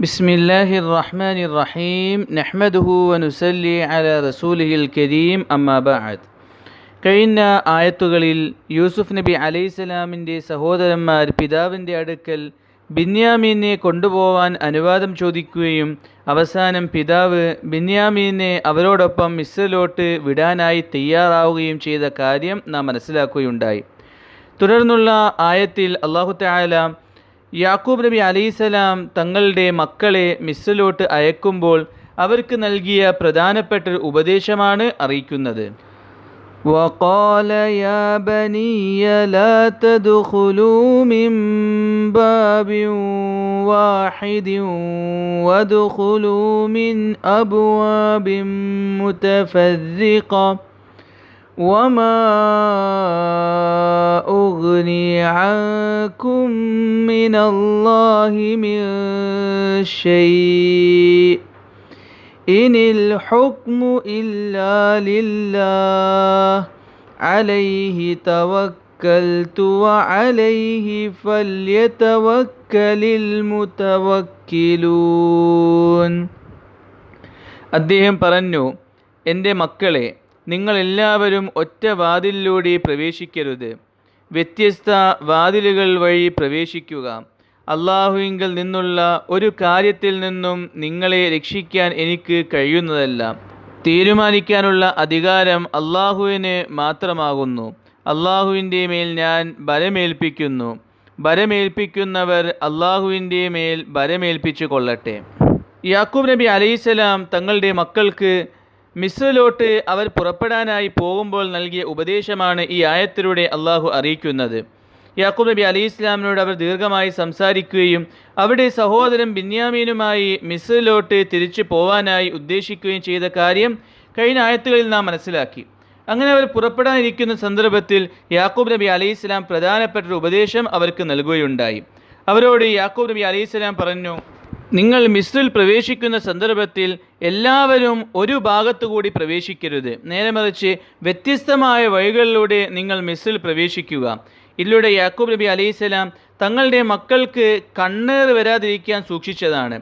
بسم الله الرحمن الرحيم نحمده ونسلي على رسوله الكريم أما بعد കഴിഞ്ഞ ആയത്തുകളിൽ യൂസുഫ് നബി അലൈഹിസ്സലാമിൻ്റെ സഹോദരന്മാർ പിതാവിൻ്റെ അടുക്കൽ ബിന്യാമീനെ കൊണ്ടുപോവാൻ അനുവാദം ചോദിക്കുകയും അവസാനം പിതാവ് ബിന്യാമീനെ അവരോടൊപ്പം മിസ്രിലോട്ട് വിടാനായി തയ്യാറാവുകയും ചെയ്ത കാര്യം നാം മനസ്സിലാക്കുകയുണ്ടായി തുടർന്നുള്ള ആയത്തിൽ അള്ളാഹു തആല യാക്കൂബ് നബി അലൈഹിസലാം തങ്ങളുടെ മക്കളെ മിസ്സിലോട്ട് അയക്കുമ്പോൾ അവർക്ക് നൽകിയ പ്രധാനപ്പെട്ട ഒരു ഉപദേശമാണ് അറിയിക്കുന്നത് وقال يا بني لا تدخلوا من باب واحد وادخلوا من أبواب متفرقة وما أغني عنكم من الله من شيء إن الحكم إلا لله عليه توكلت وعليه فليتوكل المتوكلون അദ്ദേഹം പറഞ്ഞു എൻ്റെ മക്കളെ നിങ്ങളെല്ലാവരും ഒറ്റ വാതിലിലൂടെ പ്രവേശിക്കരുത്. വ്യത്യസ്ത വാതിലുകൾ വഴി പ്രവേശിക്കുക. അള്ളാഹുവിങ്കിൽ നിന്നുള്ള ഒരു കാര്യത്തിൽ നിന്നും നിങ്ങളെ രക്ഷിക്കാൻ എനിക്ക് കഴിയുന്നതല്ല. തീരുമാനിക്കാനുള്ള അധികാരം അള്ളാഹുവിന് മാത്രമാകുന്നു. അള്ളാഹുവിന്റെ മേൽ ഞാൻ ബലമേൽപ്പിക്കുന്നു ബലമേൽപ്പിക്കുന്നവർ അള്ളാഹുവിന്റെ മേൽ ബലമേൽപ്പിച്ചു കൊള്ളട്ടെ. യാക്കൂബ് നബി അലൈസലാം തങ്ങളുടെ മക്കൾക്ക് മിസ്രിലോട്ട് അവർ പുറപ്പെടാനായി പോകുമ്പോൾ നൽകിയ ഉപദേശമാണ് ഈ ആയത്തിലൂടെ അള്ളാഹു അറിയിക്കുന്നത്. യാക്കൂബ് നബി അലി ഇസ്ലാമിനോട് അവർ ദീർഘമായി സംസാരിക്കുകയും അവിടെ സഹോദരൻ ബിന്യാമീനുമായി മിസ്രിലോട്ട് തിരിച്ചു പോവാനായി ഉദ്ദേശിക്കുകയും ചെയ്ത കാര്യം കഴിഞ്ഞ ആയത്തുകളിൽ നാം മനസ്സിലാക്കി. അങ്ങനെ അവർ പുറപ്പെടാനിരിക്കുന്ന സന്ദർഭത്തിൽ യാക്കൂബ് നബി അലി ഇസ്ലാം പ്രധാനപ്പെട്ട ഒരു ഉപദേശം അവർക്ക് നൽകുകയുണ്ടായി. അവരോട് യാക്കൂബ് നബി അലി ഇസ്ലാം പറഞ്ഞു നിങ്ങൾ മിസ്രിൽ പ്രവേശിക്കുന്ന സന്ദർഭത്തിൽ എല്ലാവരും ഒരു ഭാഗത്തു കൂടി പ്രവേശിക്കരുത്. നേരെ മറിച്ച് വ്യത്യസ്തമായ വഴികളിലൂടെ നിങ്ങൾ മിസ്സിൽ പ്രവേശിക്കുക. ഇതിലൂടെ യാക്കൂബ് നബി അലൈഹിസ്സലാം തങ്ങളുടെ മക്കൾക്ക് കണ്ണേർ വരാതിരിക്കാൻ സൂക്ഷിച്ചതാണ്.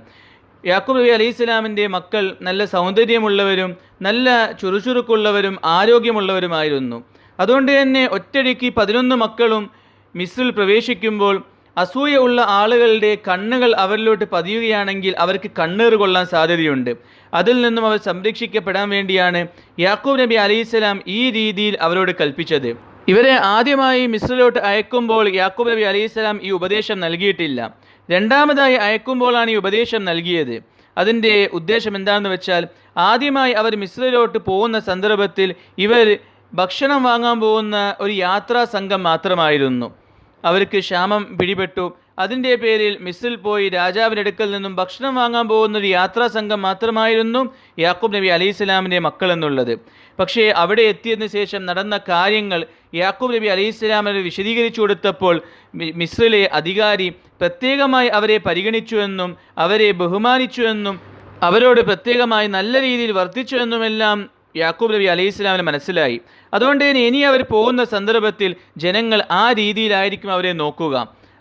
യാക്കൂബ് നബി അലൈഹിസ്സലാമിന്റെ മക്കൾ നല്ല സൗന്ദര്യമുള്ളവരും നല്ല ചുറുചുറുക്കുള്ളവരും ആരോഗ്യമുള്ളവരുമായിരുന്നു. അതുകൊണ്ട് തന്നെ ഒറ്റയടിക്ക് പതിനൊന്ന് മക്കളും മിസ്സിൽ പ്രവേശിക്കുമ്പോൾ അസൂയ ഉള്ള ആളുകളുടെ കണ്ണുകൾ അവരിലോട്ട് പതിയുകയാണെങ്കിൽ അവർക്ക് കണ്ണേറ് കൊള്ളാൻ സാധ്യതയുണ്ട്. അതിൽ നിന്നും അവർ സംരക്ഷിക്കപ്പെടാൻ വേണ്ടിയാണ് യാക്കൂബ് നബി അലൈഹിസ്സലാം ഈ രീതിയിൽ അവരോട് കൽപ്പിച്ചത്. ഇവരെ ആദ്യമായി മിസ്രിലോട്ട് അയക്കുമ്പോൾ യാക്കൂബ് നബി അലൈഹിസ്സലാം ഈ ഉപദേശം നൽകിയിട്ടില്ല. രണ്ടാമതായി അയക്കുമ്പോഴാണ് ഈ ഉപദേശം നൽകിയത്. അതിന്റെ ഉദ്ദേശം എന്താണെന്ന് വെച്ചാൽ ആദ്യമായി അവർ മിസ്രിലോട്ട് പോകുന്ന സന്ദർഭത്തിൽ ഇവർ ഭക്ഷണം വാങ്ങാൻ പോകുന്ന ഒരു യാത്രാ സംഘം മാത്രമായിരുന്നു. അവർക്ക് ക്ഷാമം പിടിപെട്ടു. അതിന്റെ പേരിൽ മിസ്സിൽ പോയി രാജാവിന്റെ അടുക്കൽ നിന്നും ഭക്ഷണം വാങ്ങാൻ പോകുന്ന ഒരു യാത്രാ സംഘം മാത്രമായിരുന്നു യാക്കൂബ് നബി അലൈഹി സ്വലാമിന്റെ മക്കൾ എന്നുള്ളത്. പക്ഷേ അവിടെ എത്തിയതിനു ശേഷം നടന്ന കാര്യങ്ങൾ യാക്കൂബ് നബി അലൈഹി സ്വലാമിന് വിശദീകരിച്ചു കൊടുത്തപ്പോൾ മിസ്രിലെ അധികാരി പ്രത്യേകമായി അവരെ പരിഗണിച്ചുവെന്നും അവരെ ബഹുമാനിച്ചുവെന്നും അവരോട് പ്രത്യേകമായി നല്ല രീതിയിൽ വർദ്ധിച്ചുവെന്നുമെല്ലാം യാക്കൂബ് നബി അലൈഹി സ്വലാമിന് മനസ്സിലായി. അതുകൊണ്ട് തന്നെ ഇനി അവർ പോകുന്ന സന്ദർഭത്തിൽ ജനങ്ങൾ ആ രീതിയിലായിരിക്കും അവരെ നോക്കുക.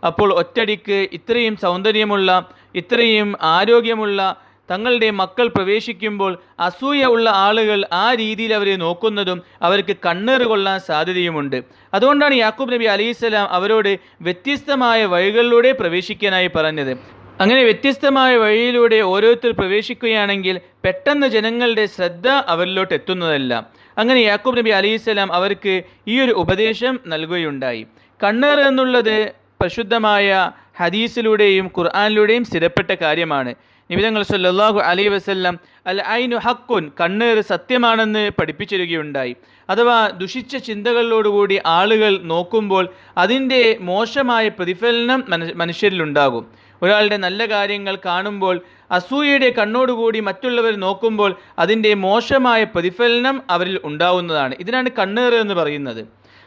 അപ്പോൾ ഒറ്റടിക്ക് ഇത്രയും സൗന്ദര്യമുള്ള ഇത്രയും ആരോഗ്യമുള്ള തങ്ങളുടെ മക്കൾ പ്രവേശിക്കുമ്പോൾ അസൂയ ഉള്ള ആളുകൾ ആ രീതിയിൽ അവരെ നോക്കുന്നതും അവർക്ക് കണ്ണേറ് കൊള്ളാൻ സാധ്യതയുമുണ്ട്. അതുകൊണ്ടാണ് യാക്കൂബ് നബി അലൈഹിസ്സലാം അവരോട് വ്യത്യസ്തമായ വഴികളിലൂടെ പ്രവേശിക്കാനായി പറഞ്ഞത്. അങ്ങനെ വ്യത്യസ്തമായ വഴിയിലൂടെ ഓരോരുത്തർ പ്രവേശിക്കുകയാണെങ്കിൽ പെട്ടെന്ന് ജനങ്ങളുടെ ശ്രദ്ധ അവരിലോട്ട് എത്തുന്നതല്ല. അങ്ങനെ യാക്കൂബ് നബി അലൈഹിസ്സലാം അവർക്ക് ഈ ഒരു ഉപദേശം നൽകുകയുണ്ടായി. കണ്ണേർ എന്നുള്ളത് പ്രശുദ്ധമായ ഹദീസിലൂടെയും ഖുർആാനിലൂടെയും സ്ഥിരപ്പെട്ട കാര്യമാണ്. നിബിതങ്ങൾ സല്ലാഹു അലൈ വസല്ലം അൽ ഐനു ഹക്കുൻ കണ്ണേർ സത്യമാണെന്ന് പഠിപ്പിച്ചിരിക്കുകയുണ്ടായി. അഥവാ ദുഷിച്ച ചിന്തകളിലോടുകൂടി ആളുകൾ നോക്കുമ്പോൾ അതിന്റെ മോശമായ പ്രതിഫലനം മനുഷ്യരിലുണ്ടാകും. ഒരാളുടെ നല്ല കാര്യങ്ങൾ കാണുമ്പോൾ അസൂയയുടെ കണ്ണോടുകൂടി മറ്റുള്ളവർ നോക്കുമ്പോൾ അതിന്റെ മോശമായ പ്രതിഫലനം അവരിൽ ഉണ്ടാവുന്നതാണ്. ഇതിനാണ് കണ്ണേറ് എന്ന് പറയുന്നത്.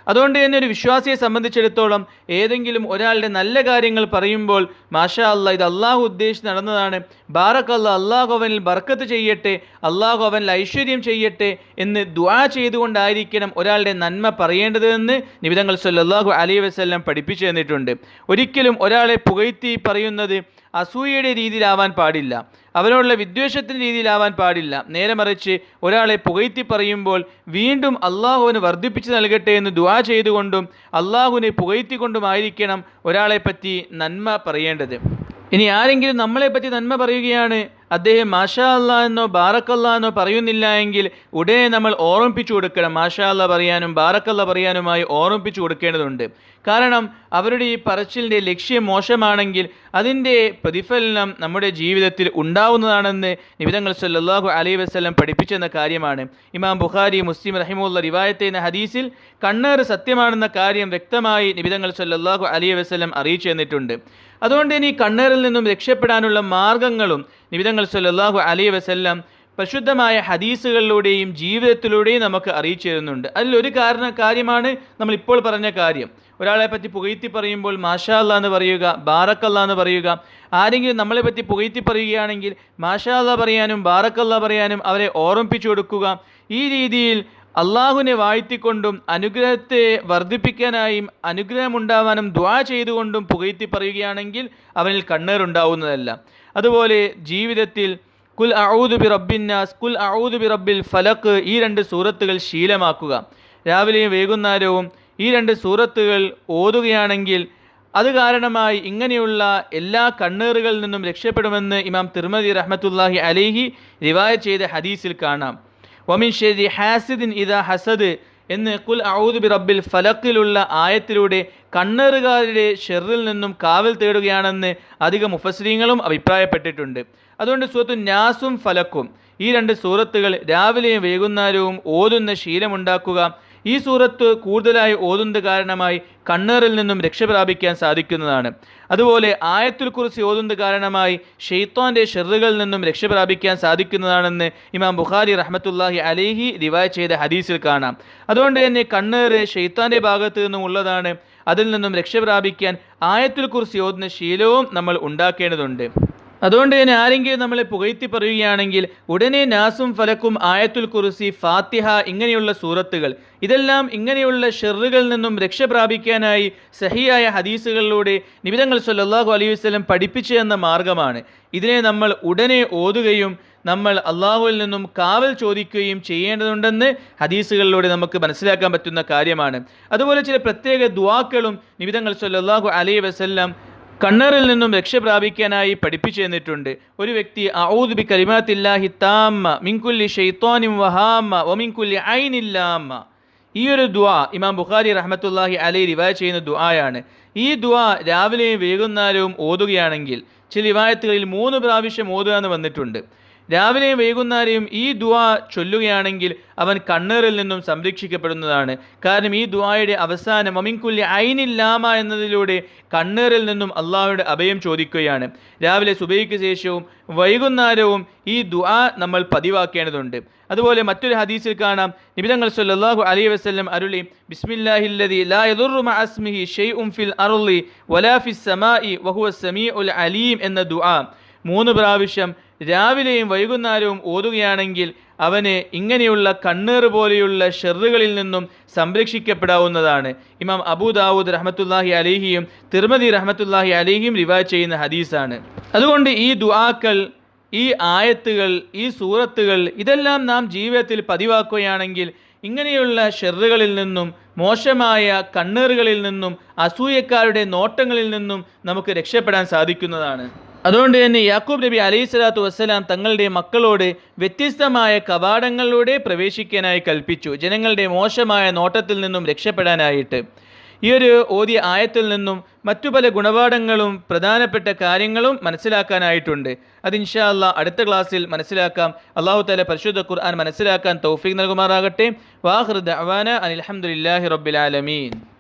അതുകൊണ്ട് തന്നെ ഒരു വിശ്വാസിയെ സംബന്ധിച്ചിടത്തോളം ഏതെങ്കിലും ഒരാളുടെ നല്ല കാര്യങ്ങൾ പറയുമ്പോൾ മാഷാ അല്ല ഇത് അള്ളാഹു ഉദ്ദേശിച്ച് നടന്നതാണ്. ബാറക് അല്ല അള്ളാഹു അവനിൽ ബർക്കത്ത് ചെയ്യട്ടെ അള്ളാഹു അവനിൽ ഐശ്വര്യം ചെയ്യട്ടെ എന്ന് ദ്വാ ചെയ്തുകൊണ്ടായിരിക്കണം ഒരാളുടെ നന്മ പറയേണ്ടതെന്ന് നിബിതങ്ങൾ സല്ലാഹു അലൈഹി വസല്ലം പഠിപ്പിച്ചു തന്നിട്ടുണ്ട്. ഒരിക്കലും ഒരാളെ പുകഴ്ത്തി പറയുന്നത് അസൂയയുടെ രീതിയിലാവാൻ പാടില്ല. അവനോടുള്ള വിദ്വേഷത്തിന്റെ രീതിയിലാവാൻ പാടില്ല. നേരെ മറിച്ച് ഒരാളെ പുകഴ്ത്തി പറയുമ്പോൾ വീണ്ടും അള്ളാഹുവിന് വർദ്ധിപ്പിച്ച് നൽകട്ടെ എന്ന് ദുവാ ചെയ്തുകൊണ്ടും അള്ളാഹുവിനെ പുകഴ്ത്തിക്കൊണ്ടുമായിരിക്കണം ഒരാളെപ്പറ്റി നന്മ പറയേണ്ടത്. ഇനി ആരെങ്കിലും നമ്മളെപ്പറ്റി നന്മ പറയുകയാണ് അദ്ദേഹം മാഷാ അല്ല എന്നോ ബാറക്കല്ല എന്നോ പറയുന്നില്ല എങ്കിൽ ഉടനെ നമ്മൾ ഓർമ്മിപ്പിച്ചു കൊടുക്കണം. മാഷാ അല്ല പറയാനും ബാറക്കല്ല പറയാനുമായി ഓർമ്മിപ്പിച്ചു കൊടുക്കേണ്ടതുണ്ട്. കാരണം അവരുടെ ഈ പറച്ചിലിന്റെ ലക്ഷ്യം മോശമാണെങ്കിൽ അതിന്റെ പ്രതിഫലനം നമ്മുടെ ജീവിതത്തിൽ ഉണ്ടാവുന്നതാണെന്ന് നിബിതങ്ങൾ സല്ലാഹു അലൈ വസ്ലം പഠിപ്പിച്ചെന്ന കാര്യമാണ്. ഇമാം ബുഖാരി മുസ്ലിം റഹിമുള്ള റിവായത്തെ എന്ന ഹദീസിൽ കണ്ണേറ് സത്യമാണെന്ന കാര്യം വ്യക്തമായി നിബിതങ്ങൾ സല്ലാഹു അലൈ വസ്ലം അറിയിച്ചു തന്നിട്ടുണ്ട്. അതുകൊണ്ട് ഇനി കണ്ണേറിൽ നിന്നും രക്ഷപ്പെടാനുള്ള മാർഗങ്ങളും നിബിതങ്ങൾ സല്ലാഹു അലൈ വസല്ലം പരിശുദ്ധമായ ഹദീസുകളിലൂടെയും ജീവിതത്തിലൂടെയും നമുക്ക് അറിയിച്ചു തരുന്നുണ്ട് അതിലൊരു കാരണ കാര്യമാണ് നമ്മൾ ഇപ്പോൾ പറഞ്ഞ കാര്യം. ഒരാളെ പറ്റി പുകഴ്ത്തി പറയുമ്പോൾ മാഷാ അല്ല എന്ന് പറയുക ബാറക്കല്ല എന്ന് പറയുക ആരെങ്കിലും നമ്മളെ പറ്റി പുകഴ്ത്തി പറയുകയാണെങ്കിൽ മാഷാ അല്ല പറയാനും ബാറക്കല്ല പറയാനും അവരെ ഓർമ്മിപ്പിച്ചു കൊടുക്കുക. ഈ രീതിയിൽ അള്ളാഹുവിനെ വാഴ്ത്തിക്കൊണ്ടും അനുഗ്രഹത്തെ വർദ്ധിപ്പിക്കാനായും അനുഗ്രഹമുണ്ടാവാനും ദ്വാ ചെയ്തുകൊണ്ടും പുകഴ്ത്തി പറയുകയാണെങ്കിൽ അവനിൽ കണ്ണേറുണ്ടാവുന്നതല്ല. അതുപോലെ ജീവിതത്തിൽ കുൽ അഊദ് ബി റബ്ബിന്നാസ് കുൽ അഊദ് ബി റബ്ബിൽ ഫലക്ക് ഈ രണ്ട് സൂറത്തുകൾ ശീലമാക്കുക. രാവിലെയും വൈകുന്നേരവും ഈ രണ്ട് സൂറത്തുകൾ ഓതുകയാണെങ്കിൽ അത് കാരണമായി ഇങ്ങനെയുള്ള എല്ലാ കണ്ണേറുകളിൽ നിന്നും രക്ഷപ്പെടുമെന്ന് ഇമാം തിർമതി റഹ്മത്തുല്ലാഹി അലിഹി റിവായ ചെയ്ത ഹദീസിൽ കാണാം. വമിൻ ഷെരി ഹാസിദിൻ ഇദ ഹസദ് എന്ന് കുൽ ഔദ് ബി റബ്ബിൽ ഫലക്കിലുള്ള ആയത്തിലൂടെ കണ്ണേറുകാരുടെ ഷെറിൽ നിന്നും കാവൽ തേടുകയാണെന്ന് അധിക മുഫസ്രീങ്ങളും അഭിപ്രായപ്പെട്ടിട്ടുണ്ട്. അതുകൊണ്ട് സൂറത്തു നാസും ഫലക്കും. ഈ രണ്ട് സൂറത്തുകൾ രാവിലെയും വൈകുന്നേരവും ഓതുന്ന ശീലമുണ്ടാക്കുക ഈ സൂറത്ത് കൂടുതലായി ഓതുന്നത് കാരണമായി കണ്ണേറിൽ നിന്നും രക്ഷപ്രാപിക്കാൻ സാധിക്കുന്നതാണ്. അതുപോലെ ആയത്തിൽ കുറിച്ച് ഓതുന്നത് കാരണമായി ഷെയ്ത്താന്റെ ഷെറുകളിൽ നിന്നും രക്ഷപ്രാപിക്കാൻ സാധിക്കുന്നതാണെന്ന് ഇമാം ബുഖാരി റഹ്മത്തുല്ലാഹി അലേഹി റിവായ് ചെയ്ത ഹദീസിൽ കാണാം. അതുകൊണ്ട് തന്നെ കണ്ണേറ് ഷെയ്ത്താന്റെ ഭാഗത്ത് നിന്നും ഉള്ളതാണ്. അതിൽ നിന്നും രക്ഷപ്രാപിക്കാൻ ആയത്തിൽ കുറിച്ച് ഓതുന്ന ശീലവും നമ്മൾ ഉണ്ടാക്കേണ്ടതുണ്ട്. അതുകൊണ്ട് തന്നെ ആരെങ്കിലും നമ്മളെ പുകഴ്ത്തി പറയുകയാണെങ്കിൽ ഉടനെ നാസും ഫലക്കും ആയത്തുൽ കുറിസി ഫാത്തിഹ ഇങ്ങനെയുള്ള സൂറത്തുകൾ. ഇതെല്ലാം ഇങ്ങനെയുള്ള ഷെറുകളിൽ നിന്നും രക്ഷ പ്രാപിക്കാനായി സഹിയായ ഹദീസുകളിലൂടെ നിബിതങ്ങൾ സല്ലാഹു അലൈഹി വസ്ലം പഠിപ്പിച്ചു എന്ന മാർഗമാണ്. ഇതിനെ നമ്മൾ ഉടനെ ഓതുകയും നമ്മൾ അള്ളാഹുവിൽ നിന്നും കാവൽ ചോദിക്കുകയും ചെയ്യേണ്ടതുണ്ടെന്ന് ഹദീസുകളിലൂടെ നമുക്ക് മനസ്സിലാക്കാൻ പറ്റുന്ന കാര്യമാണ്. അതുപോലെ ചില പ്രത്യേക ദ്വാക്കളും നിബിതങ്ങൾ സല്ലാഹു അലൈഹി വസ്ല്ലാം കണ്ണറിൽ നിന്നും രക്ഷ പ്രാപിക്കാനായി പഠിപ്പിച്ചു തന്നിട്ടുണ്ട്. ഒരു വ്യക്തി ഔദ് ബി താമ്മ മിൻകുല്ലി ഷെയ്ത്തോനിം വഹാമ്മ ഒമിൻകുല്ലി ഐനില്ലാമ്മ ഈ ഒരു ദുആ ഇമാം ബുഖാരി റഹ്മത്തുല്ലാഹി അലൈ റിവായ ചെയ്യുന്ന ദുആയാണ്. ഈ ദുആ രാവിലെയും വൈകുന്നേരവും ഓതുകയാണെങ്കിൽ ചില റിവായത്തുകളിൽ മൂന്ന് പ്രാവശ്യം ഓതുക എന്ന് വന്നിട്ടുണ്ട്. രാവിലെയും വൈകുന്നേരവും ഈ ദുവാ ചൊല്ലുകയാണെങ്കിൽ അവൻ കണ്ണേറിൽ നിന്നും സംരക്ഷിക്കപ്പെടുന്നതാണ്. കാരണം ഈ ദുവായുടെ അവസാനം അമിൻകുല്ലി ഐനില്ലാമ എന്നതിലൂടെ കണ്ണേറിൽ നിന്നും അള്ളാഹുയുടെ അഭയം ചോദിക്കുകയാണ്. രാവിലെ സുബൈക്ക് ശേഷവും വൈകുന്നേരവും ഈ ദുആ നമ്മൾ പതിവാക്കേണ്ടതുണ്ട്. അതുപോലെ മറ്റൊരു ഹദീസിൽ കാണാം. നിബിതങ്ങൾ സല്ലല്ലാഹു അലൈഹി വസല്ലം അരുളി ബിസ്മില്ലാഹില്ലദി ലാ യദുറു മഅ ഇസ്മിഹി ഫിൽ അർളി വലാ ഫിസ് സമാഇ വഹുവ അലീം എന്ന ദുആ. മൂന്ന് പ്രാവശ്യം രാവിലെയും വൈകുന്നേരവും ഓതുകയാണെങ്കിൽ അവന് ഇങ്ങനെയുള്ള കണ്ണീർ പോലെയുള്ള ഷെറുകളിൽ നിന്നും സംരക്ഷിക്കപ്പെടാവുന്നതാണ്. ഇമാം അബൂദാവൂദ് റഹമത്തുല്ലാഹി അലിഹിയും തിരുമതി റഹമത്തുല്ലാഹി അലിഹിയും റിവാജ് ചെയ്യുന്ന ഹദീസാണ്. അതുകൊണ്ട് ഈ ദുആക്കൾ ഈ ആയത്തുകൾ ഈ സൂറത്തുകൾ ഇതെല്ലാം നാം ജീവിതത്തിൽ പതിവാക്കുകയാണെങ്കിൽ ഇങ്ങനെയുള്ള ഷെറുകളിൽ നിന്നും മോശമായ കണ്ണേറുകളിൽ നിന്നും അസൂയക്കാരുടെ നോട്ടങ്ങളിൽ നിന്നും നമുക്ക് രക്ഷപ്പെടാൻ സാധിക്കുന്നതാണ്. അതുകൊണ്ട് തന്നെ യാക്കൂബ് നബി അലൈഹി സ്വലാത്തു വസ്സലാം തങ്ങളുടെ മക്കളോട് വ്യത്യസ്തമായ കവാടങ്ങളിലൂടെ പ്രവേശിക്കാനായി കൽപ്പിച്ചു. ജനങ്ങളുടെ മോശമായ നോട്ടത്തിൽ നിന്നും രക്ഷപ്പെടാനായിട്ട്. ഈ ഒരു ഓതിയ ആയത്തിൽ നിന്നും മറ്റു പല ഗുണപാഠങ്ങളും പ്രധാനപ്പെട്ട കാര്യങ്ങളും മനസ്സിലാക്കാനായിട്ടുണ്ട്. അത് ഇൻഷാ അല്ല അടുത്ത ക്ലാസ്സിൽ മനസ്സിലാക്കാം. അള്ളാഹു താല പരിശുദ്ധ ഖുർആൻ മനസ്സിലാക്കാൻ തൗഫീഖ് നൽകുമാറാകട്ടെ. വാഹൃദ് അവാന അനിൽഹമുല്ലാഹി റബ്ബിൽ ആലമീൻ.